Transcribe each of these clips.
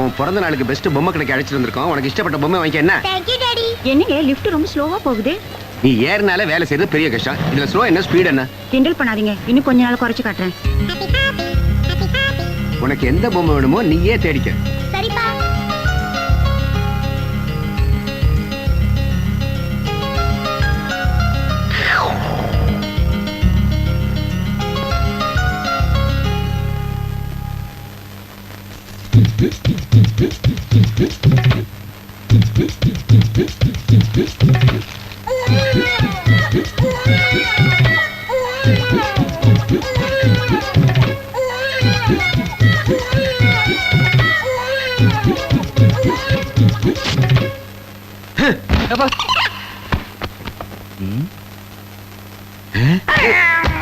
உன் பிறந்த நாளுக்கு பெஸ்ட் பொம்மை கடைக்கு அழைச்சிட்டு வந்திருக்கோம். உனக்கு இஷ்டப்பட்ட பொம்மை வாங்கிக்க என்ன? டாடி என்னங்க லிஃப்ட் ரொம்ப ஸ்லோவா போகுது? நீ ஏறினால வேலை செய்யறது பெரிய கஷ்டம். இதுல ஸ்லோ என்ன? ஸ்பீட் என்ன? கிண்டல் பண்ணாதீங்க. இன்னும் கொஞ்ச நாள் குறைச்சு காட்டுறேன். உனக்கு எந்த பொம்மை வேணுமோ நீயே தேடிக்க.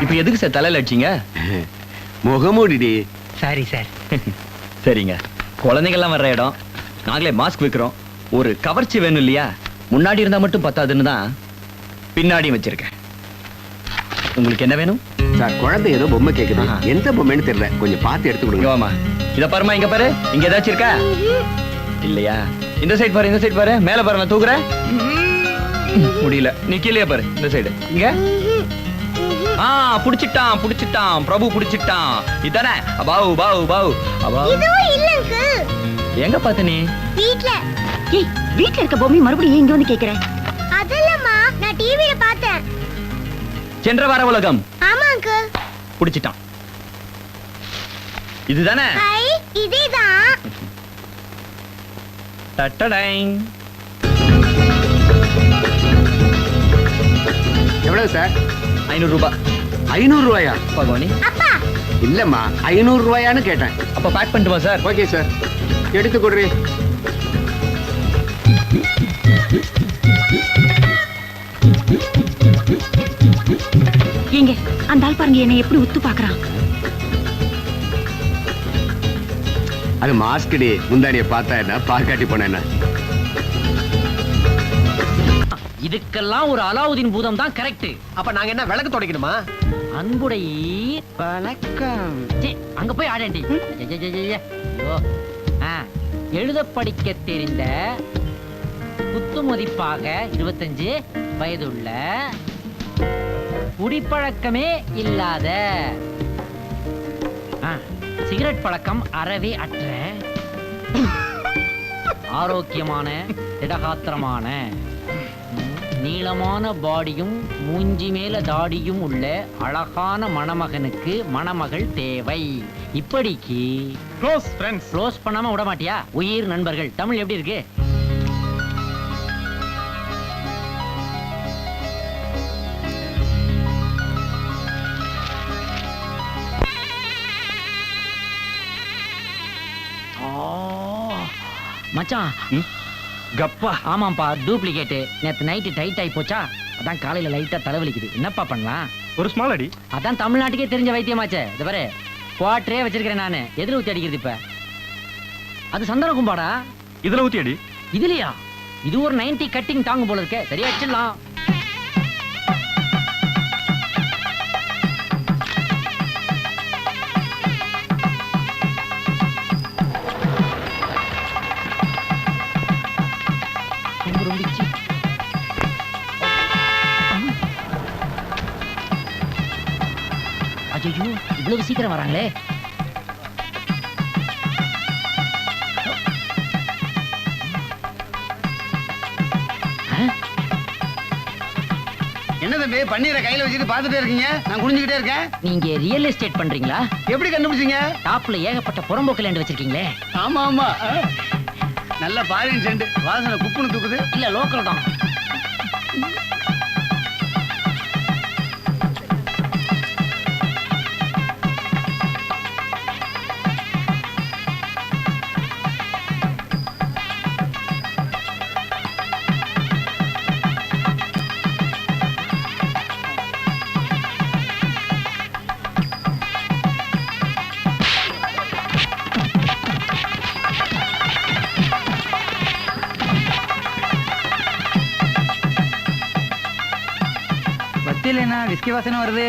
இப்ப எதுக்கு சார் தலையில அடிச்சீங்க? முகமூடிடி. சாரி சார் சரிங்க. குழந்தைங்கள்லாம் வர்ற இடம். நாங்களே மாஸ்க் வைக்கிறோம். ஒரு கவர்ச்சி வேணும் இல்லையா? முன்னாடி இருந்தா மட்டும் பத்தாதுன்னு தான் பின்னாடியும் வச்சிருக்கேன். உங்களுக்கு என்ன வேணும்? சார் குழந்தை ஏதோ பொம்மை கேக்குது. ஆஹா. எந்த பொம்மைன்னு தெரியல. கொஞ்சம் பார்த்து எடுத்து கொடுங்க. வாமா இத பாருமா இங்க பாரு. இங்க ஏதாச்சும் இருக்கா? இல்லையா? இந்த சைடு பாரு இந்த சைடு பாரு. மேல பாரு நான் தூக்குறேன். முடியல. நீ கீழே பாரு இந்த சைடு இங்க. ஆ புடிச்சிட்டான் புடிச்சிட்டான். பிரபு புடிச்சிட்டான். இதானே? பாவு பாவு பாவு. அபாவு. அங்கிள் எங்க பார்த்த நீ? வீட்ல. ஏய் வீட்ல இருக்க பொம்மை மறுபடியும் இங்க வந்து கேக்குறேன் அதல்லம்மா நான் டிவில பார்த்தேன். சென்ற வார உலகம். ஆமா அங்கிள் புடிச்சிட்டான். இதுதானே? ஹை இதேதான். டட்டடைங். எவ்வளவு சார்? ஐநூறு ரூபாய் ஐநூறு ரூபாயா? பகவானி. அப்பா இல்லம்மா ஐநூறு ரூபாயான்னு கேட்டேன். அப்ப பேக் பண்ணிட்டுமா சார்? ஓகே சார் எடுத்து கொடுறி ஏங்க அந்த ஆள் பாருங்க என்னை எப்படி உத்து பாக்குறான் அது மாஸ்கடி முந்தாடிய பார்த்தா என்ன பாக்காட்டி போன என்ன? இதுக்கெல்லாம் ஒரு அலாவுதீன் பூதம் தான் கரெக்ட் அப்ப நாங்க என்ன விளக்கு துடைக்கணுமா? அன்புடை வணக்கம் சீ, அங்க போய் ஆடேண்டி ஐயையையைய. ஐயோ. ஆ, எழுத படிக்க தெரிந்த குத்து மதிப்பாக இருபத்தஞ்சு வயதுள்ள குடிப்பழக்கமே இல்லாத ஆ, சிகரெட் பழக்கம் அறவே அற்ற ஆரோக்கியமான திடகாத்திரமான நீளமான பாடியும் மூஞ்சி மேல தாடியும் உள்ள அழகான மணமகனுக்கு மணமகள் தேவை. இப்படிக்கு க்ளோஸ் ஃப்ரெண்ட்ஸ் க்ளோஸ் பண்ணாம விட மாட்டியா? உயிர் நண்பர்கள். தமிழ் எப்படி இருக்கு? மச்சான் கப்பா. ஆமாப்பா டூப்ளிகேட் நேத்து நைட்டு டைட் ஆகி போச்சா? அதான் காலையில லைட்டா தலைவலிக்குது. என்னப்பா பண்ணலாம்? ஒரு ஸ்மால் அடி. அதான் தமிழ்நாட்டுக்கே தெரிஞ்ச வைத்தியமாச்சே. இது பாரு குவாட்டரே வச்சிருக்கிறேன் நானு. எதிர ஊத்தி அடிக்கிறது இப்ப? அது சந்தன கும்பாடா? இதுல ஊத்தி அடி. இதுலயா? இது ஒரு 90 கட்டிங் தாங்கும் போல இருக்கே. சரியா அடிச்சிடலாம். இவ்வளவு சீக்கிரம் வராங்களே? என்ன தம்பி பன்னீரை கையில வச்சுட்டு பாத்துட்டே இருக்கீங்க? நான் குனிஞ்சுக்கிட்டே இருக்கேன். நீங்க ரியல் எஸ்டேட் பண்றீங்களா? எப்படி கண்டுபிடிச்சீங்க? டாப்ல ஏகப்பட்ட புறம்போக்கு லேண்ட் வச்சிருக்கீங்களே. ஆமா ஆமா. நல்ல பாரின் செண்டு வாசனை குப்புன்னு தூக்குது. இல்ல லோக்கல் தான். விஸ்கி வாசனை வருது.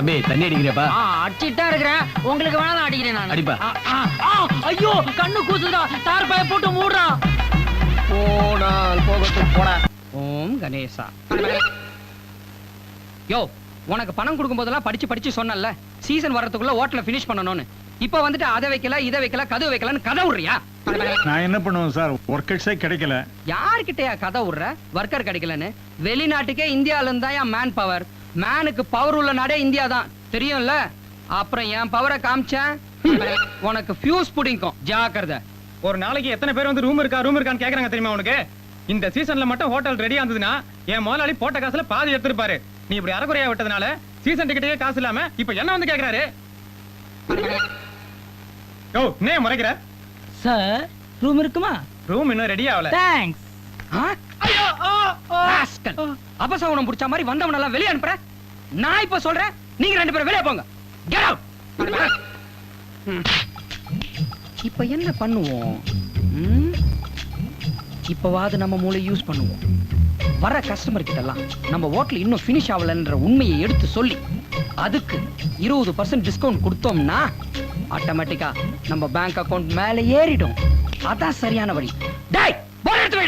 அபே தண்ணி அடிக்கிறியாப்பா? ஆ, அடிச்சிட்டா இருக்கிறேன். உங்களுக்கு வேணாலும் அடிக்கிறேன் நான். அடிப்பா. ஐயோ கண்ணு கூசுதா தார் பாய போட்டு மூடுறா. போனால் போகட்டும் போடா. ஓம் கணேசா. யோ உனக்கு பணம் கொடுக்கும் போதெல்லாம் படிச்சு படிச்சு சொன்னல சீசன் வர்றதுக்குள்ள ஹோட்டல ஃபினிஷ் பண்ணணும்னு. இப்போ வந்துட்டு அதை வைக்கல இதை வைக்கல கதவு வைக்கலன்னு கதை விடுறியா? நான் என்ன பண்ணுவேன் சார்? ஒர்க்கர்ஸே கிடைக்கல. யார்கிட்டயா கதை விடுற? ஒர்க்கர் கிடைக்கலன்னு. வெளிநாட்டுக்கே இந்தியால இருந்தா மேன் பவர் மேனுக்கு பவர் உள்ள நாடே இந்தியா தான் தெரியும்ல? அப்புறம் என் பவரை காமிச்சேன். உனக்கு ஃபியூஸ் புடிங்கும் ஜாக்கிரதை. ஒரு நாளைக்கு எத்தனை பேர் வந்து ரூம் இருக்கா ரூம் இருக்கான்னு கேக்குறாங்க தெரியுமா உனக்கு? இந்த சீசன்ல மட்டும் ஹோட்டல் ரெடியா இருந்ததுன்னா என் முதலாளி போட்ட காசுல பாதி எடுத்திருப்பாரு. நீ இப்படி அறகுறையா விட்டதுனால சீசன் டிக்கெட்டே காசு இல்லாம இப்ப என்ன வந்து கேக்குறாரு? யோ நே முறைக்கிற? சார் ரூம் இருக்குமா? ரூம் இன்னும் ரெடி ஆகல. தேங்க்ஸ் அபசகுணம் புடிச்ச மாதிரி வந்தவன எல்லாம் வெளியே அனுப்புற. நான் இப்ப சொல்றேன் நீங்க ரெண்டு பேரும் வெளியே போங்க. கெட் அவுட் இப்ப என்ன பண்ணுவோம்? இப்பவாது நம்ம மூளை யூஸ் பண்ணுவோம். வர கஸ்டமர் கிட்ட எல்லாம் நம்ம ஹோட்டல் இன்னும் ஃபினிஷ் ஆகலன்ற உண்மையை எடுத்து சொல்லி அதுக்கு இருபது பர்சன்ட் டிஸ்கவுண்ட் கொடுத்தோம்னா ஆட்டோமேட்டிக்கா நம்ம பேங்க் அக்கவுண்ட் மேல ஏறிடும். அதான் சரியான வழி. டேய் போன் எடுத்து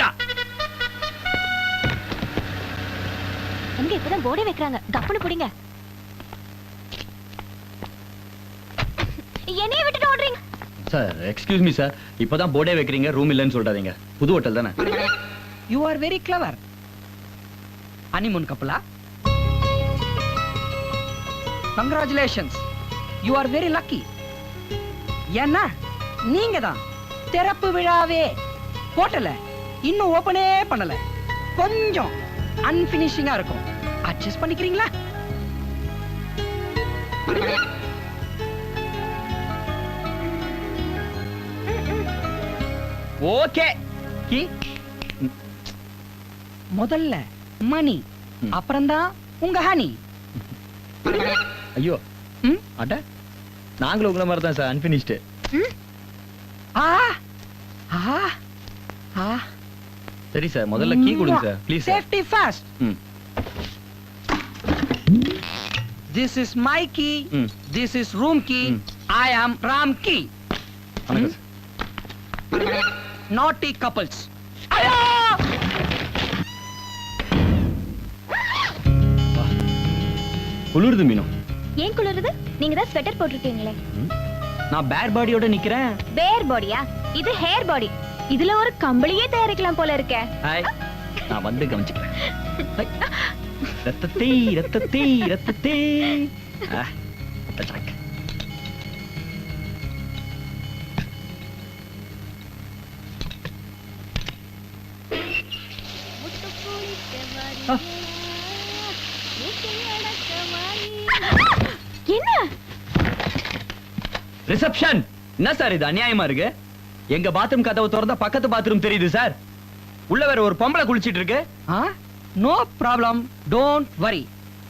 எங்க இப்பதான் போர்டே வைக்கிறாங்க. கப்பனு புடிங்க. என்னைய விட்டுட்டு ஓடுறீங்க. சார் எக்ஸ்கியூஸ் மீ சார் இப்பதான் போர்டே வைக்கிறீங்க ரூம் இல்லைன்னு சொல்றாதீங்க. புது ஹோட்டல் தானே? You are very clever honeymoon கப்பலா congratulations you are very lucky ஏன்னா நீங்க தான் திறப்பு விழாவே ஹோட்டல இன்னும் ஓபனே பண்ணல. கொஞ்சம் அன்பினிஷிங்கா இருக்கும். அட்ஜஸ்ட் பண்ணிக்கிறீங்களா? ஓகே. முதல்ல மணி ம். அப்புறம்தான் உங்க ஹனி. ஐயோ? அட. நாங்களும் உங்களை மாதிரி தான் சார் அன்பினிஷ்டு சரி சார் முதல்ல கீ கொடுங்க sir please safety first this is my key ம். This is room key. I am Ram key வணக்கம் சார் நாட்டி கப்பல்ஸ் குளிருது மீனும் ஏன் குளிருது? நீங்க தான் ஸ்வெட்டர் போட்டிருக்கீங்களே. நான் பேட் பாடியோட நிக்கிறேன். பேர் பாடியா இது ஹேர் பாடி இதுல ஒரு கம்பளியே தயாரிக்கலாம் போல இருக்கே. ஹாய். நான் வந்து கவனிச்சுக்கிறேன். ரத்தத்தே ரத்தத்தே ரத்தத்தே. என்ன? ரிசப்ஷன் என்ன சார் இது? அநியாயமா இருக்கு? எங்க பாத்ரூம் கதவு திறந்தா பக்கத்து பாத்ரூம் தெரியுது சார். உள்ள வேற ஒரு பொம்பளை குளிச்சிட்டு இருக்கு. நோ ப்ராப்ளம் டோன்ட் வரி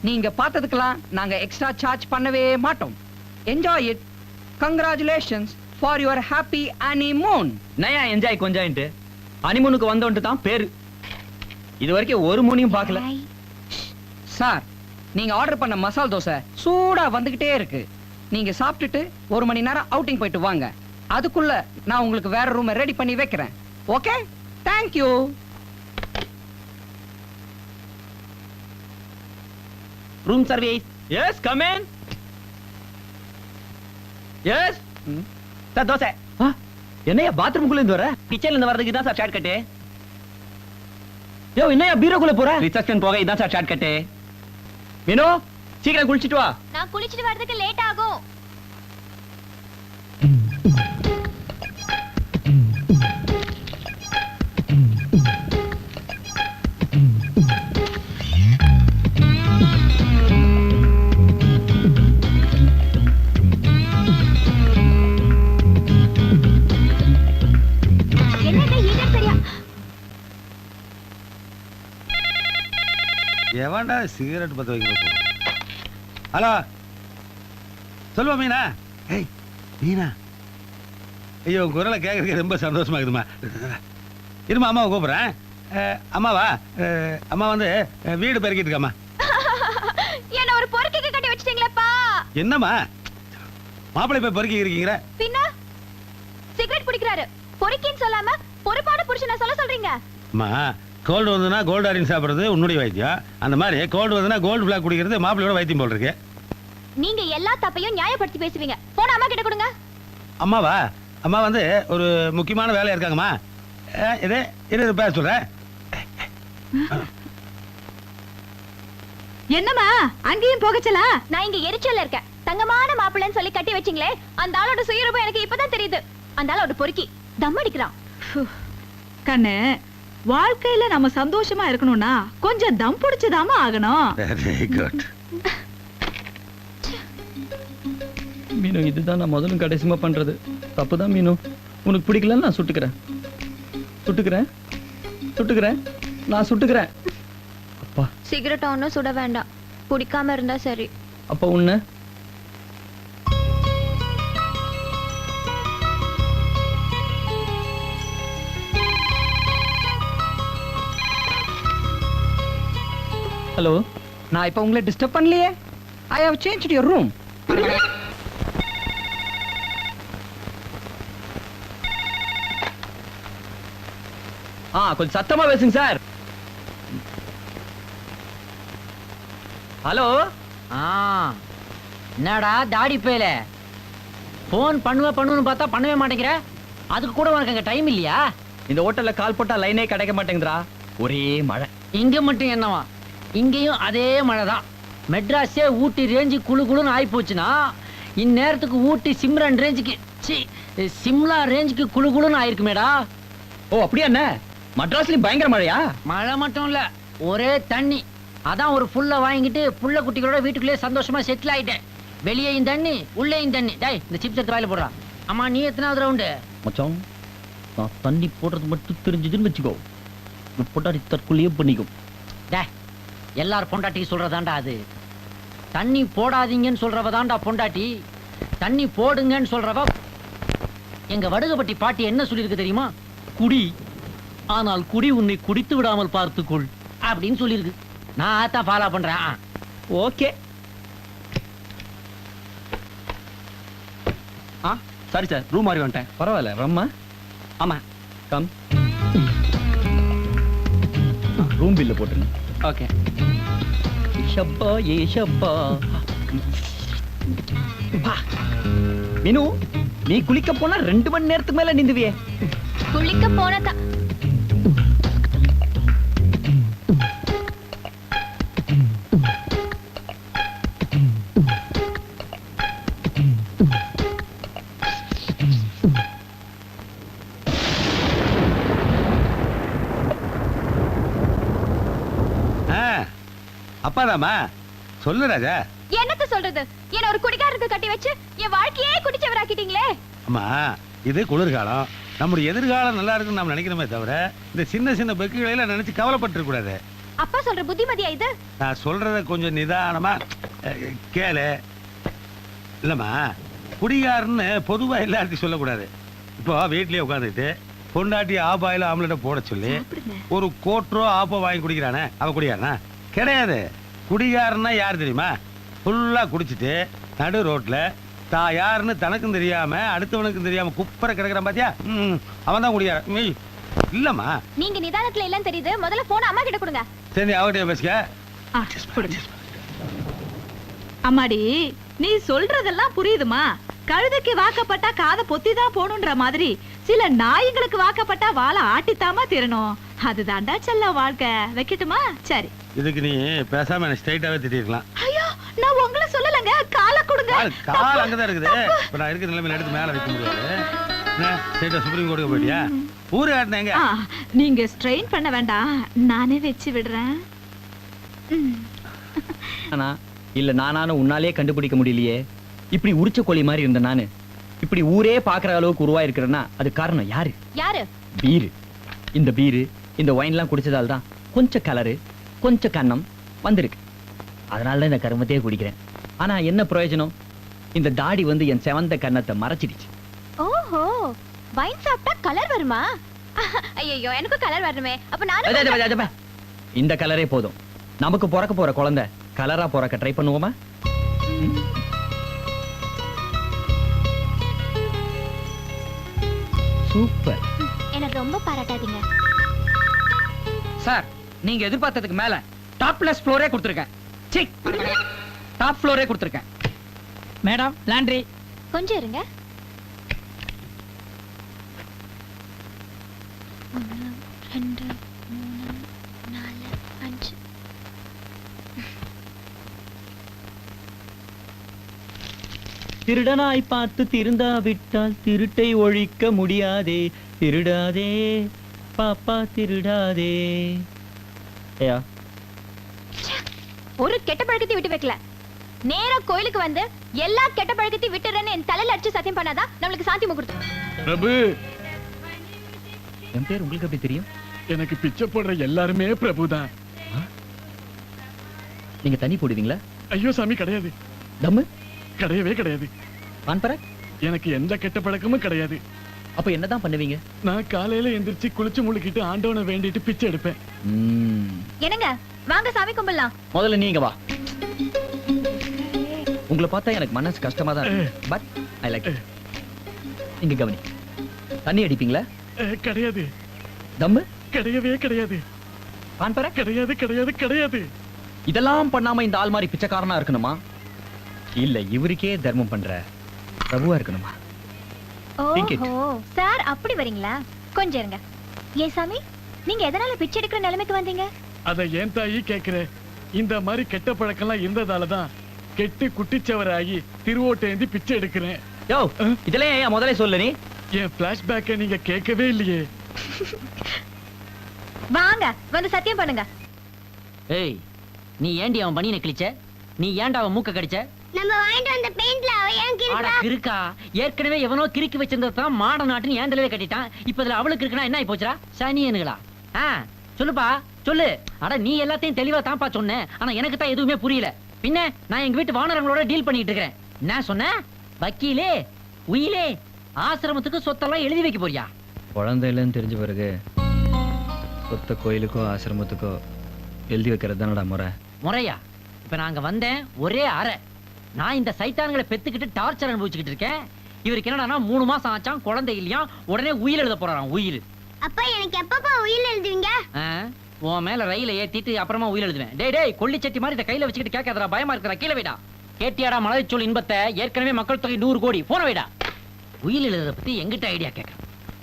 நீங்க பார்த்ததுக்கெல்லாம் நாங்க எக்ஸ்ட்ரா சார்ஜ் பண்ணவே மாட்டோம். Enjoy it congratulations for your happy honeymoon Naya enjoy கொஞ்சாயின்ட்டு. அனிமூனுக்கு வந்தோன்ட்டு தான் பேரு. இது வரைக்கும் ஒரு மூணியும் பார்க்கல. சார் நீங்க ஆர்டர் பண்ண மசால் தோசை சூடா வந்துகிட்டே இருக்கு. நீங்க சாப்பிட்டுட்டு ஒரு மணி நேரம் அவுட்டிங் போயிட்டு வாங்க. அதுக்குள்ள நான் உங்களுக்கு வேற ரூம் ரெடி பண்ணி வைக்கிறேன். Okay thank room service yes come in yes sir dosa. என்னையா பாத்ரூம்குள்ள இருந்து வர? கிச்சன்ல இருந்து வரதுக்கு தான் சார் ஷார்ட் கட்டு யோ என்னையா பீரோக்குள்ள போற? ரிசப்ஷன் போக இதான் சார் ஷார்ட் கட்டு மீனோ சீக்கிரம் குளிச்சிட்டு வா. நான் குளிச்சிட்டு வரதுக்கு லேட் ஆகும். எவன்டா சிகரெட் பத்த வைக்க ஹலோ? சொல்லுவா மீனா. ஏய் மீனா. ஐயோ குரலை கேட்கறதுக்கு ரொம்ப சந்தோஷமா இருக்குதுமா இருமா அம்மாவை கூப்பிட்றேன். அம்மாவா அம்மா வந்து வீடு பெருக்கிட்டு இருக்காம்மா. என்ன ஒரு பொறுக்கைக்கு கட்டி வச்சிட்டீங்களேப்பா? என்னம்மா? மாப்பிள்ளை போய் பொறுக்கி இருக்கீங்க? பின்ன? சிகரெட் பிடிக்கிறாரு. பொறுக்கின்னு சொல்லாம பொறுப்பான புருஷனை சொல்ல சொல்றீங்க. அம்மா கோல்டு வந்ததுன்னா கோல்டு அரின் சாப்பிடுறது உன்னுடைய வைத்தியம். அந்த மாதிரி கோல்டு வந்ததுன்னா கோல்டு பிளாக் குடிக்கிறது மாப்பிள்ளையோட வைத்தியம் போல் இருக்கு. நீங்க எல்லா தப்பையும் நியாயப்படுத்தி பேசுவீங்க. போன அம்மா கிட்ட கொடுங்க. அம்மாவா? அம்மா வந்து ஒரு முக்கியமான வேலையா இருக்காங்கம்மா. இது இரு, பேச சொல்றேன். என்னம்மா? அங்கேயும் போகச்சலா? நான் இங்க எரிச்சல்ல இருக்கேன். தங்கமான மாப்பிள்ளைன்னு சொல்லி கட்டி வச்சிங்களே அந்த ஆளோட சுயரூபம் எனக்கு இப்பதான் தெரியுது. அந்த ஆளோட பொறுக்கி தம் அடிக்கிறான். கண்ணு வாழ்க்கையில நம்ம சந்தோஷமா இருக்கணும்னா கொஞ்சம் தம் பிடிச்சதாம ஆகணும். வெரி குட் மீனு இதுதான் நான் முதலும் கடைசிமா பண்றது. தப்பு தான் மீனு. உனக்கு பிடிக்கலன்னு நான் சுட்டுக்கிறேன். சுட்டுக்கிறேன்? சுட்டுக்கிறேன்? நான் சுட்டுக்கிறேன். அப்பா. சிகரெட் ஒன்னும் சுட வேண்டாம். குடிக்காம இருந்தா சரி. அப்பா உன்ன? ஹலோ நான் இப்ப உங்களை டிஸ்டர்ப் பண்ணலையே. I have change your room ஆ கொஞ்சம் சத்தமா பேசுங்க சார் ஹலோ ஆ. என்னடா தாடி பேல ஃபோன் பண்ணுவ பண்ணுன்னு பார்த்தா பண்ணவே மாட்டேங்கிற. அதுக்கு கூட உனக்கு அங்க டைம் இல்லையா? இந்த ஹோட்டல்ல கால் போட்டா லைனே கிடைக்க மாட்டேங்குதுடா. ஒரே மழை. இங்க மட்டும் என்னவா? இங்கேயும் அதே மழை தான் மெட்ராஸே ஊட்டி ரேஞ்சு குளு குளுன்னு ஆகி போச்சுன்னா இந்நேரத்துக்கு ஊட்டி சிம்ரன் ரேஞ்சுக்கு சி சிம்லா ரேஞ்சுக்கு குளு குளுன்னு ஆயிருக்குமேடா. ஓ அப்படியா என்ன? மட்ராஸ்லயும் பயங்கர மழையா? மழை மட்டும் இல்ல ஒரே தண்ணி. அதான் ஒரு புல்ல வாங்கிட்டு புள்ள குட்டிகளோட வீட்டுக்குள்ளேயே சந்தோஷமா செட்டில் ஆயிட்டேன். வெளியேயும் தண்ணி உள்ளேயும் தண்ணி. டேய் இந்த சிப்ஸ் எடுத்து வாயில போடுறான் அம்மா நீ எத்தனாவது ரவுண்டு மச்சான் நான் தண்ணி போடுறது மட்டும் தெரிஞ்சதுன்னு வச்சுக்கோ. பொட்டாடி தற்கொலையே பண்ணிக்கும். டேய் எல்லார் பொண்டாட்டி சொல்றதாண்டா அது? தண்ணி போடாதீங்கன்னு சொல்றவ தாண்டா பொண்டாட்டி? தண்ணி போடுங்கன்னு சொல்றவ எங்க வடுகப்பட்டி பாட்டி என்ன சொல்லியிருக்கு தெரியுமா? குடி. ஆனால் குடி உன்னை குடித்து விடாமல் பார்த்துக்கொள் அப்படின்னு சொல்லியிருக்கு. நான் அதான் ஃபாலோ பண்றேன். ஆ. ஓகே. ஆ சாரி சார் ரூம் மாறி வந்துட்டேன். பரவாயில்ல ரம்மா. ஆமா. கம். ரூம் பில்ல போட்டுருங்க. ஓகே ஷப்பா ஏ ஷப்பா பா. மீனு நீ குளிக்க போனா ரெண்டு மணி நேரத்துக்கு மேல நிந்துவியே. குளிக்க போனதா அப்பாதாம்மா. சொல்லு ராஜா. என்னத்த சொல்றது? என்ன ஒரு குடிகாரருக்கு கட்டி வச்சு என் வாழ்க்கையே குடிச்சவராக்கிட்டீங்களே. அம்மா இது குளிர்காலம். நம்முடைய எதிர்காலம் நல்லா இருக்குன்னு நம்ம நினைக்கிறோமே தவிர இந்த சின்ன சின்ன பெக்குகளை நினைச்சு கவலைப்பட்டு கூடாது அப்பா சொல்ற புத்திமதியா இது? நான் சொல்றத கொஞ்சம் நிதானமா அஹ், கேளு. இல்லம்மா குடிகாரன்னு பொதுவா எல்லாத்தையும் சொல்லக்கூடாது. இப்போ வீட்லயே உட்காந்துட்டு பொண்டாட்டி ஆபாயில ஆம்லெட்டை போட சொல்லி ஒரு கோட்ரோ ஆப்போ வாங்கி குடிக்கிறானே அவ குடிகாரனா? கிடையாது. குடிகாரன்னா யார் தெரியுமா? ஃபுல்லா குடிச்சிட்டு நடு ரோட்ல தான் யாருன்னு தனக்கும் தெரியாம அடுத்தவனுக்கும் தெரியாம குப்பரை கிடக்குறான் பாத்தியா? அவன் தான் குடிகாரன். மெய். இல்லம்மா. நீங்க நிதானத்துல இல்லன்னு தெரியுது. முதல்ல போன அம்மா கிட்ட கொடுங்க. சரி அவகிட்ட பேசிக்க. அம்மாடி நீ சொல்றதெல்லாம் புரியுதுமா? கழுதைக்கு வாக்கப்பட்டா காதை பொத்தி தான் போகணுன்ற மாதிரி சில நாய்களுக்கு வாக்கப்பட்டா வாழை ஆட்டித்தாமா திரணும் அதுதான்டா செல்ல வாழ்க்கை. வைக்கட்டுமா? சரி. இதுக்கு நீ பேசாம என்ன ஸ்ட்ரைட்டாவே திட்டிருக்கலாம். ஐயோ நான் உங்களை சொல்லலங்க. காலை கொடுங்க. கால் கால் அங்கதான் இருக்குது. இப்ப நான் இருக்கிற நிலைமையில எடுத்து மேல வைக்க முடியாது. ஸ்ட்ரைட்டா சுப்ரீம் கோர்ட்டுக்கு போயிட்டியா? ஊரு காட்டினேங்க. ஆ, நீங்க ஸ்ட்ரெயின் பண்ண வேண்டாம். நானே வச்சு விடுறேன். ஆனா இல்ல நானான உன்னாலே கண்டுபிடிக்க முடியலையே. இப்படி உரிச்ச கோழி மாதிரி இருந்த நானு. இப்படி ஊரே பாக்குற அளவுக்கு உருவாயிருக்கிறேன்னா அது காரணம் யாரு? யாரு? பீரு. இந்த பீரு இந்த ஒயின்லாம் குடிச்சதால தான் கொஞ்சம் கலரு கொஞ்சம் கண்ணம் வந்திருக்கு. அதனால தான் இந்த கருமத்தையே குடிக்கிறேன். ஆனா என்ன பிரயோஜனம்? இந்த தாடி வந்து என் செவந்த கண்ணத்தை மறைச்சிடுச்சு. ஓஹோ வைன் சாப்பிட்டா கலர் வருமா? ஐயோ எனக்கு கலர் வரணுமே. அப்ப நான் இந்த கலரே போதும். நமக்கு பிறக்க போற குழந்தை கலரா பிறக்க ட்ரை பண்ணுவோமா? சூப்பர். எனக்கு ரொம்ப பாராட்டாதீங்க. சார் நீங்க எதிர்பார்த்ததுக்கு மேல டாப்லெஸ் ஃப்ளோரே கொடுத்துருக்கேன். சி டாப் ஃப்ளோரே கொடுத்துருக்கேன். Madam laundry. கொஞ்சம் இருங்க. ஒன்று ரெண்டு மூணு நாலு அஞ்சு. திருடனாய் பார்த்து திருந்தா விட்டால் திருட்டை ஒழிக்க முடியாதே. திருடாதே. பாப்பா திருடாதே. ஏயா ஒரு கெட்ட பழக்கத்தையும் விட்டு வைக்கல. நேரா கோயிலுக்கு வந்து எல்லா கெட்ட பழக்கத்தையும் விட்டுறேன்னு என் தலையில அடிச்சு சத்தியம் பண்ணாதான் நம்மளுக்கு சாந்தி முகூர்த்தம். பிரபு. என் பேர் உங்களுக்கு எப்படி தெரியும்? எனக்கு பிச்சை போடுற எல்லாருமே பிரபு தான். நீங்க தண்ணி போடுவீங்களா? ஐயோ சாமி கிடையாது. தம்மு? கிடையவே கிடையாது. பான்பர எனக்கு எந்த கெட்ட பழக்கமும் கிடையாது. அப்ப என்னதான் பண்ணுவீங்க? நான் காலையில எந்திரிச்சு குளிச்சு முழுக்கிட்டு ஆண்டவனை வேண்டிட்டு பிச்சை எடுப்பேன். என்னங்க? வாங்க சாமி கும்பிடலாம். முதல்ல நீங்க வா. உங்களை பார்த்தா எனக்கு மனசு கஷ்டமா தான் இருக்கு. பட் ஐ லைக் இங்க கவனி. தண்ணி அடிப்பீங்களா? கிடையாது. தம்மு? கிடையவே கிடையாது. பான்பர கிடையாது கிடையாது கிடையாது. இதெல்லாம் பண்ணாம இந்த ஆள் மாதிரி பிச்சைக்காரனா இருக்கணுமா? இல்ல இவருக்கே தர்மம் பண்ற பிரபுவா இருக்கணுமா? சார் அப்படி வரீங்களா? கொஞ்சம் இருங்க. ஏன் சாமி? நீங்க எதனால பிச்சை எடுக்கிற நிலைமைக்கு வந்தீங்க? அத ஏன் தாயி கேக்குற இந்த மாதிரி கெட்ட பழக்கம்லாம் இருந்ததாலதான் கெட்டு குட்டிச்சவராகி திருவோட்டேந்தி பிச்சை எடுக்கிறேன் யோ இதெல்லாம் ஏன் முதல்ல சொல்லு நீ? என் பிளாஷ்பேக்கை நீங்க கேட்கவே இல்லையே. வாங்க வந்து சத்தியம் பண்ணுங்க. ஏய் நீ ஏண்டி அவன் பனியனை கிழிச்ச? நீ ஏன்டா அவன் மூக்க கடிச்ச? நம்ம வாங்கிட்டு வந்த பெயிண்ட்ல அவ ஏன் ஆட கிறுக்கா. ஏற்கனவே எவனோ கிறுக்கி வச்சிருந்தது தான் மாட நாட்டுன்னு ஏன் தலையில கட்டிட்டான்? இப்ப இதுல அவளுக்கு இருக்குன்னா என்ன ஆயி போச்சுடா சனியனுங்களா ஆ சொல்லுப்பா சொல்லு. அட நீ எல்லாத்தையும் தெளிவா தான்ப்பா சொன்ன. ஆனா எனக்கு தான் எதுவுமே புரியல. பின்ன நான் எங்க வீட்டு வானரங்களோட டீல் பண்ணிட்டு இருக்கிறேன். என்ன சொன்ன? வக்கீலே உயிலே ஆசிரமத்துக்கு சொத்தெல்லாம் எழுதி வைக்க போறியா? குழந்தை இல்லைன்னு தெரிஞ்ச பிறகு சொத்த கோயிலுக்கோ ஆசிரமத்துக்கோ எழுதி வைக்கிறது தானடா முறை? முறையா? இப்ப நாங்க வந்தேன் ஒரே அறை. நான் இந்த சைத்தான்களை பெத்துக்கிட்டு டார்ச்சர் அனுபவிச்சுக்கிட்டு இருக்கேன். இவருக்கு என்னடான்னா மூணு மாசம் ஆச்சாம் குழந்தை இல்லையா உடனே உயிர் எழுத போறாராம் உயிர். அப்பா எனக்கு எப்பப்பா உயில் எழுதுவீங்க? உன் மேல ரயில ஏத்திட்டு அப்புறமா உயிர் எழுதுவேன். டேய் டேய் கொள்ளிச்சட்டி மாதிரி இதை கையில வச்சுக்கிட்டு கேட்காதடா பயமா இருக்கிறா கீழே வைடா. கேட்டியாடா மலரை சொல் இன்பத்தை ஏற்கனவே மக்கள் தொகை நூறு கோடி. போன வைடா. உயிர் எழுதுறத பத்தி எங்கிட்ட ஐடியா கேட்கறேன்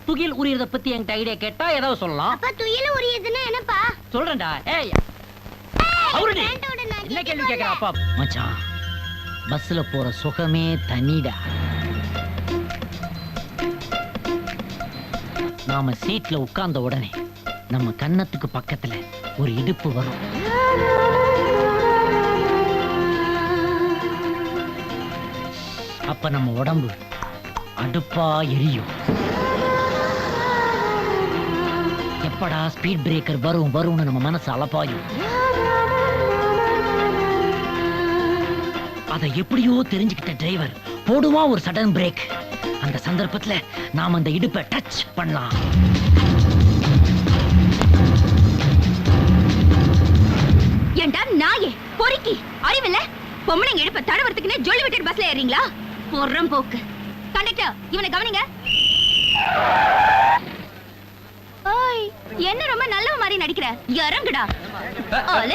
துகில் உரியறத பத்தி என்கிட்ட ஐடியா கேட்டா ஏதாவது சொல்லலாம். அப்பா துயில உரியதுன்னா என்னப்பா? சொல்றேன்டா ஏய். அவருடி. என்ன கேள்வி கேக்குற அப்பா? மச்சான் பஸ்ல போற சுகமே தனிடா. நாம சீட்ல உட்கார்ந்த உடனே நம்ம கன்னத்துக்கு பக்கத்துல ஒரு இடுப்பு வரும். அப்ப நம்ம உடம்பு அடுப்பா எரியும். எப்படா ஸ்பீட் பிரேக்கர் வரும் வரும்னு நம்ம மனசு அலப்பாயும். அதை எப்படியோ தெரிஞ்சுக்கிட்ட டிரைவர் போடுவான் ஒரு சடன் பிரேக் சந்தர்ப்பத்துல நாம அந்த இடுப்பை டச் பண்ணலாம். ஏண்டா நாயே பொறுக்கி அறிவில்ல? பொம்பளைங்க இடுப்ப தடவறதுக்குன்னு ஜொல்லி விட்டு பஸ்ல ஏறீங்களா பொறம் போக்கு. கண்டக்டர் இவனை கவனிங்க. ஓய் என்ன ரொம்ப நல்லவ மாதிரி நடிக்கிற? இறங்குடா.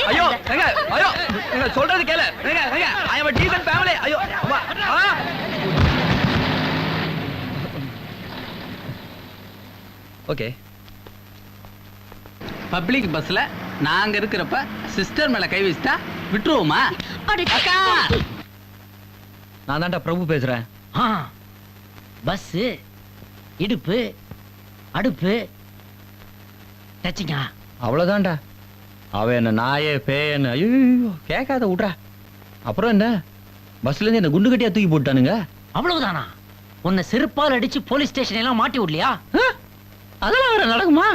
ஐயோ. எங்க ஐயோ எங்க சொல்றது கேளு. எங்க எங்க ஐ அம் டீசன்ட் ஃபேமிலி ஐயோ அம்மா ஆ? ஓகே பப்ளிக் பஸ்ல நாங்க இருக்கிறப்ப சிஸ்டர் மேல கை வச்சுட்டா விட்டுருவோமா? அக்கா! நான் தான்டா பிரபு பேசுறேன். ஆ. பஸ் இடுப்பு அடுப்பு. டச்சிங்கா அவ்வளவுதான்டா. அவ என்ன நாயே பேயன்னு ஐயோ கேட்காத விட்றா. அப்புறம் என்ன? பஸ்ல இருந்து என்ன குண்டு கட்டியா தூக்கி போட்டானுங்க அவ்வளவுதானா? உன்னை செருப்பால் அடிச்சு போலீஸ் ஸ்டேஷன் எல்லாம் மாட்டி விடலையா? அதெல்லாம் வேற நடக்குமா?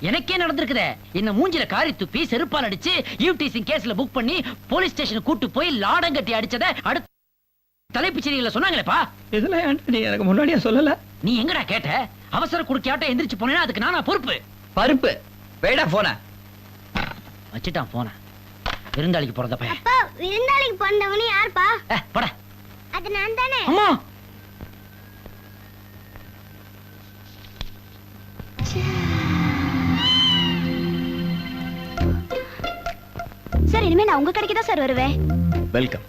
எனக்கே நடந்திருக்குதே. என்ன மூஞ்சில காரி துப்பி செருப்பால் அடிச்சு யூடிசி கேஸ்ல புக் பண்ணி போலீஸ் ஸ்டேஷன் கூட்டு போய் லாடங்கட்டி அடிச்சத அடுத்த தலைப்புச் செய்திகளை சொன்னாங்களேப்பா. இதெல்லாம் ஏன்டா நீ எனக்கு முன்னாடியே சொல்லல? நீ எங்கடா கேட்ட? அவசர குடுக்கியாட்ட எந்திரிச்சு போனேன்னா அதுக்கு நானா பொறுப்பு? பருப்பு. வேடா போன. வச்சுட்டான் போன. விருந்தாளிக்கு பிறந்த பையன் விருந்தாளிக்கு பிறந்தவனு யாருப்பா? போடா. அது நான் தானே? அம்மா! சார் இனிமே நான் உங்க கடைக்கு தான் சார் வருவேன். வெல்கம்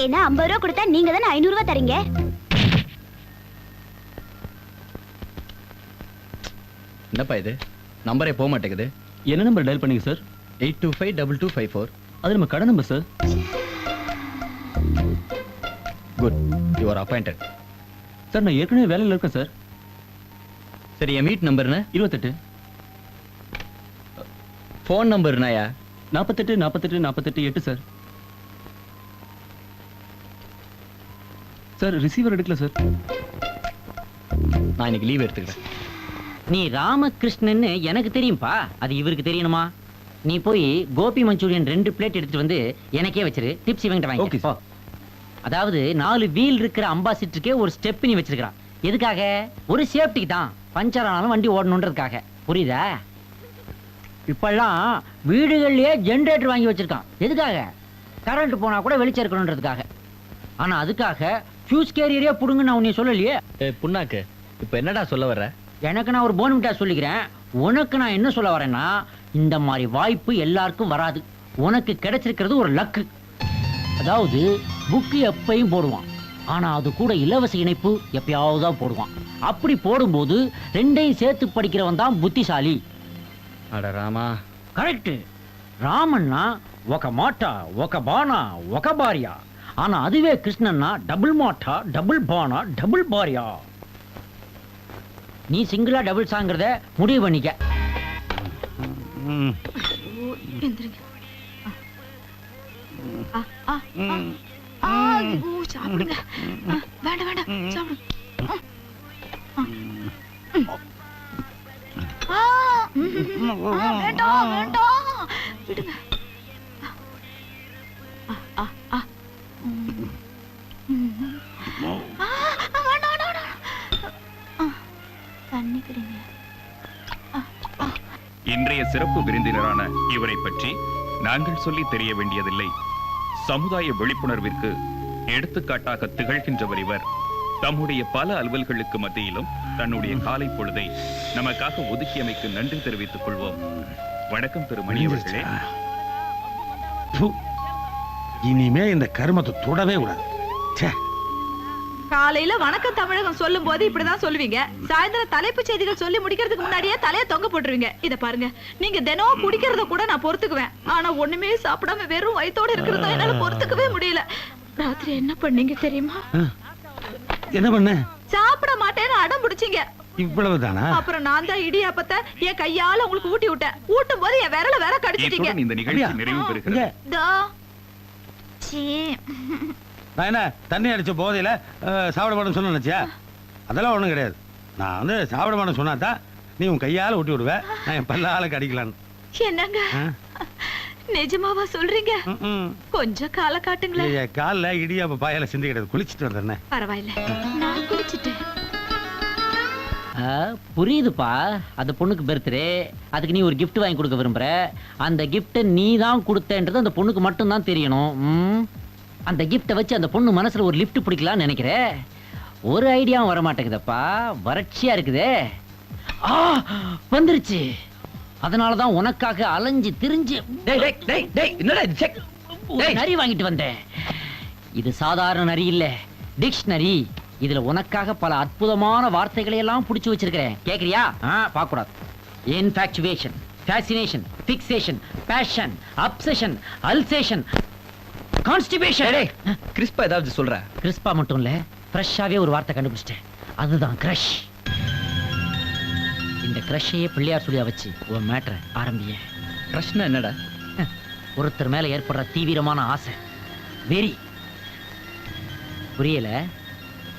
ஏன்னா ஐம்பது ரூபா கொடுத்தா நீங்க தானே ஐநூறு ரூபா தரீங்க? என்னப்பா இது? நம்பரே போக மாட்டேங்குது. என்ன நம்பர் டயல் பண்ணீங்க sir eight two five double two five four. அது நம்ம கடை number sir good you are appointed sir நான் ஏற்கனவே வேலையில் இருக்கேன் சார் சரி என் மீட் நம்பர்னு இருபத்தெட்டு. ஃபோன் நம்பர்னாயா நாற்பத்தெட்டு நாற்பத்தெட்டு நாற்பத்தெட்டு எட்டு சார் சார் ரிசீவர் எடுக்கல சார் நான் இன்னைக்கு லீவ் எடுத்துக்கிறேன். நீ ராமகிருஷ்ணன்னு எனக்கு தெரியும்பா. அது இவருக்கு தெரியணுமா? நீ போய் கோபி மஞ்சூரியன் ரெண்டு பிளேட் எடுத்துட்டு வந்து எனக்கே வச்சிரு. டிப்ஸ் இவங்கிட்ட வாங்கி அதாவது நாலு வீல் இருக்கிற அம்பாசிட்டருக்கே ஒரு ஸ்டெப் நீ வச்சிருக்கான் எதுக்காக? ஒரு சேஃப்டிக்கு தான். பஞ்சர் ஆனாலும் வண்டி ஓடணுன்றதுக்காக. புரியுதா? இப்பெல்லாம் வீடுகள்லயே ஜெனரேட்டர் வாங்கி வச்சிருக்கான். எதுக்காக? கரண்ட் போனா கூட வெளிச்சம் இருக்கணுன்றதுக்காக ஆனா அதுக்காக ஃபியூஸ் கேரியரே புடுங்க நான் உன்னை சொல்லலையே? புண்ணாக்கு இப்போ என்னடா சொல்ல வர்ற? எனக்கு நான் ஒரு போன்விட்டா சொல்லிக்கிறேன். உனக்கு நான் என்ன சொல்ல வரேன்னா இந்த மாதிரி வாய்ப்பு எல்லாருக்கும் வராது. உனக்கு கிடைச்சிருக்கிறது ஒரு லக்கு அதாவது புக்கு எப்பயும் போடுவான். ஆனா அது கூட இலவச இணைப்பு எப்பயாவது தான் போடுவான். அப்படி போடும்போது ரெண்டையும் சேர்த்து படிக்கிறவன் தான் புத்திசாலி. அட ராமா కరెక్ట్ రామన్న ఒక మాట ఒక బాణ ఒక భార్య ఆన అదివే కృష్ణన్న డబుల్ మాట డబుల్ బాణ డబుల్ భార్య நீ சிங்கிளா டபுள் சாங்கிறத முடிவு பண்ணிக்க ம். எந்திரிங்க ஆ, ஆ, ஆ, ஆ, ஓ, சாப்பிடுங்க ஆ, வேண்டாம் வேண்டாம் சாப்பிடுங்க ஆ, ஆ. ஆ, ம், ம், ம். ஆ, வேண்டாம் வேண்டாம் விடுங்க. இன்றைய சிறப்பு விருந்தினரான இவரை பற்றி நாங்கள் சொல்லி தெரிய வேண்டியதில்லை. சமுதாய விழிப்புணர்விற்கு எடுத்துக்காட்டாக திகழ்கின்றவர் இவர். தம்முடைய பல அலுவல்களுக்கு மத்தியிலும் தன்னுடைய காலை பொழுதை நமக்காக ஒதுக்கியமைக்கு நன்றி தெரிவித்துக் கொள்வோம். வணக்கம் திரு மணி அவர்களே. ப்பு. இனிமே இந்த கருமத்தை தொடவே கூடாது. ச்சே. காலையில வணக்கம் தமிழகம் சொல்லும் போது இப்படிதான் சொல்லுவீங்க. சாயந்தரம் தலைப்புச் செய்திகள் சொல்லி முடிக்கிறதுக்கு முன்னாடியே தலைய தொங்க போட்டுருவீங்க. இத பாருங்க. நீங்க தினம் குடிக்கிறத கூட நான் பொறுத்துக்குவேன். ஆனா ஒண்ணுமே சாப்பிடாம வெறும் வயித்தோட இருக்கிறத என்னால பொறுத்துக்கவே முடியல. ராத்திரி என்ன பண்ணீங்க தெரியுமா? என்ன பண்ண? சாப்பிட மாட்டேன்னு அடம் பிடிச்சீங்க. இவ்வளவு தானா அப்புறம் நான் தான் இடியாப்பத்தை என் கையால உங்களுக்கு ஊட்டி விட்டேன். ஊட்டும் போது என் விரல வேற கடிச்சிட்டீங்க. இந்த நிகழ்ச்சி நிறைவு பெறுகிறது. தோ. சீ. நான் என்ன தண்ணி அடிச்ச போதையில சாப்பிட மாட்டேன்னு சொன்ன நினைச்சியா? அதெல்லாம் ஒண்ணும் கிடையாது. நான் வந்து சாப்பிட மாட்டேன்னு சொன்னா தான் நீ உன் கையால ஊட்டி விடுவ. நான் என் பல்லால கடிக்கலான்னு என்னங்க? நிஜமாவா சொல்றீங்க. கொஞ்சம் கால காட்டுங்களேன். ஏய், கால்ல இடியாப்ப பாயால சிந்தி கிடையாது குளிச்சுட்டு வந்தேன். பரவாயில்ல. நான் குடிச்சிட்டேன் ஆ, புரியுதுப்பா. அந்த பொண்ணுக்கு பர்த்டே அதுக்கு நீ ஒரு gift வாங்கி கொடுக்க விரும்புற. அந்த கிஃப்ட்டை நீ தான் கொடுத்தன்றது அந்த பொண்ணுக்கு மட்டும்தான் தெரியணும். ம்? அந்த கிஃப்ட்டை வச்சு அந்த பொண்ணு மனசுல ஒரு லிஃப்ட் பிடிக்கலாம்னு நினைக்கிற? ஒரு ஐடியாவும் வர மாட்டேங்குதப்பா வறட்சியா இருக்குதே. ஆ வந்துருச்சு. அதனால தான் உனக்காக அலைஞ்சு திரிஞ்சு நரி வாங்கிட்டு வந்தேன். இது சாதாரண நரி இல்ல. டிக்ஷனரி. இதுல உனக்காக பல அற்புதமான வார்த்தைகளை எல்லாம் புடிச்சு வச்சிருக்கிறேன். கேக்குறியா? பார்க்க கூடாது infatuation fascination fixation passion obsession alsatian constipation கிறிஸ்பா ஏதாவது சொல்ற? கிறிஸ்பா மட்டும் இல்ல ஃப்ரெஷ்ஷாவே ஒரு வார்த்தை கண்டுபிடிச்சிட்டேன். அதுதான் கிரஷ் கிரஷையே பிள்ளையார் சொல்லியா வச்சு உன் மேட்ரை ஆரம்பிய. பிரச்சனை என்னடா? ஒருத்தர் மேல ஏற்படுற தீவிரமான ஆசை. வெறி. புரியல?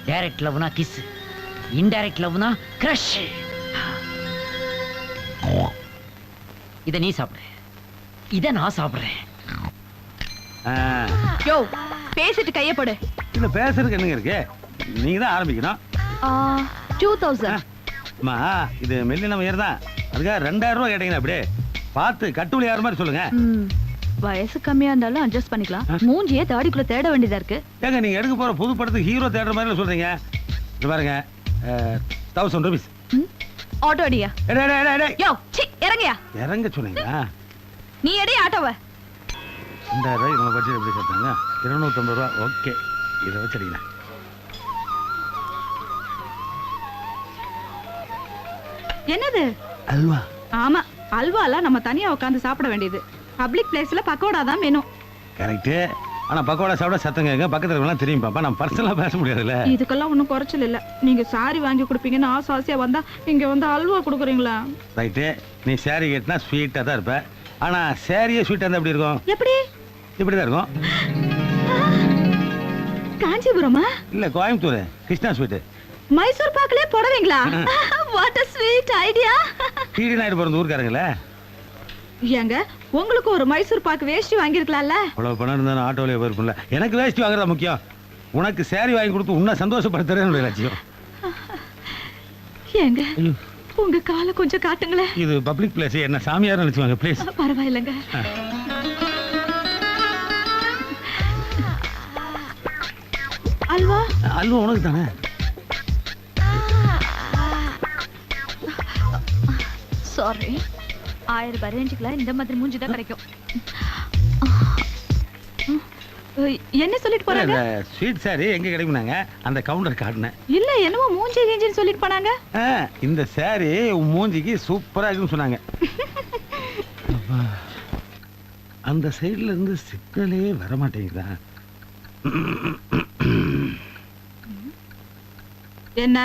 டைரக்ட் லவ்னா கிஸ் இன்டைரக்ட் லவ்னா கிரஷ் இத நீ சாப்பிடு. இத நான் சாப்பிடுறேன். ஆ, யோ பேசிட்டு கைய போடு. இதுல பேசுறதுக்கு என்னங்க இருக்கு? நீங்க தான் ஆரம்பிக்கணும் டூ தௌசண்ட் அம்மா இது மெல்லின உயர் தான். அதுக்காக ரெண்டாயிரம் ரூபாய் கேட்டீங்கன்னா அப்படியே. பார்த்து கட்டுவலி யார் மாதிரி சொல்லுங்க. வயசு கம்மியா இருந்தாலும் அட்ஜஸ்ட் பண்ணிக்கலாம். மூஞ்சியே தாடிக்குள்ள தேட வேண்டியதா இருக்கு. ஏங்க நீங்க எடுக்க போற புது படத்துக்கு ஹீரோ தேடுற மாதிரி சொல்றீங்க. இது பாருங்க தௌசண்ட் ருபீஸ் ஆட்டோ அடியா? யோ சி இறங்கயா? இறங்க சொன்னீங்களா? நீ எடி ஆட்டோவ. ரெண்டாயிரம் ரூபாய் நம்ம பட்ஜெட் எப்படி சேர்த்தாங்க இருநூத்தம்பது ரூபா ஓகே இதை வச்சிருக்கேன் என்னது? அல்வா. ஆமா அல்வாலாம் நம்ம தனியா உட்காந்து சாப்பிட வேண்டியது. பப்ளிக் பிளேஸ்ல பக்கோடா தான் வேணும். கரெக்டு ஆனால் பக்கோடா சாப்பிட சத்தம் கேட்க பக்கத்தில் இருக்கலாம் தெரியும் பாப்பா. நான் பர்சனலாக பேச முடியாதுல்ல. இதுக்கெல்லாம் ஒன்றும் குறைச்சல் இல்ல. நீங்க சாரி வாங்கி கொடுப்பீங்கன்னு ஆசை ஆசையா வந்தா இங்க வந்து அல்வா கொடுக்குறீங்களா? ரைட்டு நீ சேரீ கட்டினா ஸ்வீட்டாக தான் இருப்ப. ஆனால் சேரீயே ஸ்வீட்டாக இருந்தால் எப்படி இருக்கும்? எப்படி? இப்படி தான் இருக்கும். காஞ்சிபுரமா? இல்லை கோயம்புத்தூர். கிருஷ்ணா ஸ்வீட்டு மைசூர் பாக்கலே போடுவீங்களா? What a sweet idea DD Naidu பிறந்த ஊருக்காரங்களே? ஏங்க உங்களுக்கு ஒரு மைசூர் பாக்கு வேஷ்டி வாங்கியிருக்கலாம்ல? அவ்வளோ பணம் இருந்தாலும் ஆட்டோவிலே போயிருப்பில்ல எனக்கு வேஷ்டி வாங்குறதா முக்கியம்? உனக்கு சேரீ வாங்கி கொடுத்து உன்னை சந்தோஷப்படுத்துறது என்னுடைய லட்சியம். ஏங்க உங்க காலை கொஞ்சம் காட்டுங்களேன். இது பப்ளிக் பிளேஸ் என்ன சாமியார் நினைச்சுவாங்க ப்ளீஸ் பரவாயில்லைங்க. அல்வா? அல்வா உனக்கு தானே சாரி ஆயிரம் ரூபாய் ரேஞ்சுக்குலாம் இந்த மாதிரி மூஞ்சி தான் கிடைக்கும். என்ன சொல்லிட்டு போறாங்க? ஸ்வீட் சாரி எங்க கிடைக்குனாங்க அந்த கவுண்டர் காட்டினேன். இல்ல என்னமோ மூஞ்சி கீஞ்சின்னு சொல்லிட்டு போனாங்க. இந்த சாரி உன் மூஞ்சிக்கு சூப்பரா இருக்குன்னு சொன்னாங்க. அந்த சைடுல இருந்து சிக்னலே வர மாட்டேங்குதா என்ன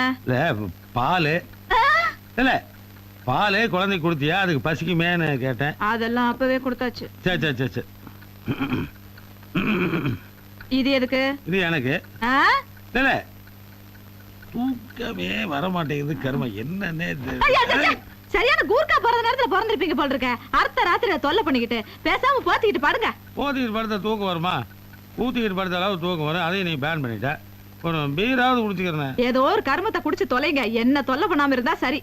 பால். இல்ல பால் குழந்தைக்கு கொடுத்தியா? அதுக்கு பசிக்குமேன்னு கேட்டேன். அதெல்லாம் அப்பவே கொடுத்தாச்சு. சரி சரி சரி சரி இது எதுக்கு? இது எனக்கு? இல்ல தூக்கமே வர மாட்டேங்குது கரும. என்னன்னே. சரியான கூர்க்கா பிறந்த நேரத்துல பிறந்திருப்பீங்க போல இருக்க. அர்த்த ராத்திரில தொல்லை பண்ணிக்கிட்டு பேசாம போத்திக்கிட்டு பாடுங்க. ஊத்திக்கிட்டு படுத்தா தூக்கம் வருமா? ஊத்திக்கிட்டு படுத்த அளவு தூக்கம் வரும். அதையும் நீ பேன் பண்ணிட்ட. ஒரு பீராவது குடிச்சுக்கிறேன். ஏதோ ஒரு கர்மத்தை குடிச்சு தொலைங்க. என்ன தொல்லை பண்ணாம இருந்தா சரி.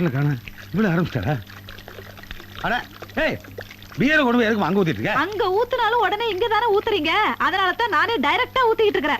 இங்க பாட்டில் காண இவ்வளோ ஆரம்பிச்சிட்டாரா? அட ஏய் பியரை கொண்டு போய் எதுக்கு அங்கே ஊத்திட்டு இருக்க? அங்க ஊத்துனாலும் உடனே இங்க தானே ஊத்துறீங்க. அதனால தான் நானே டைரக்டா ஊத்திக்கிட்டு இருக்கிறேன்.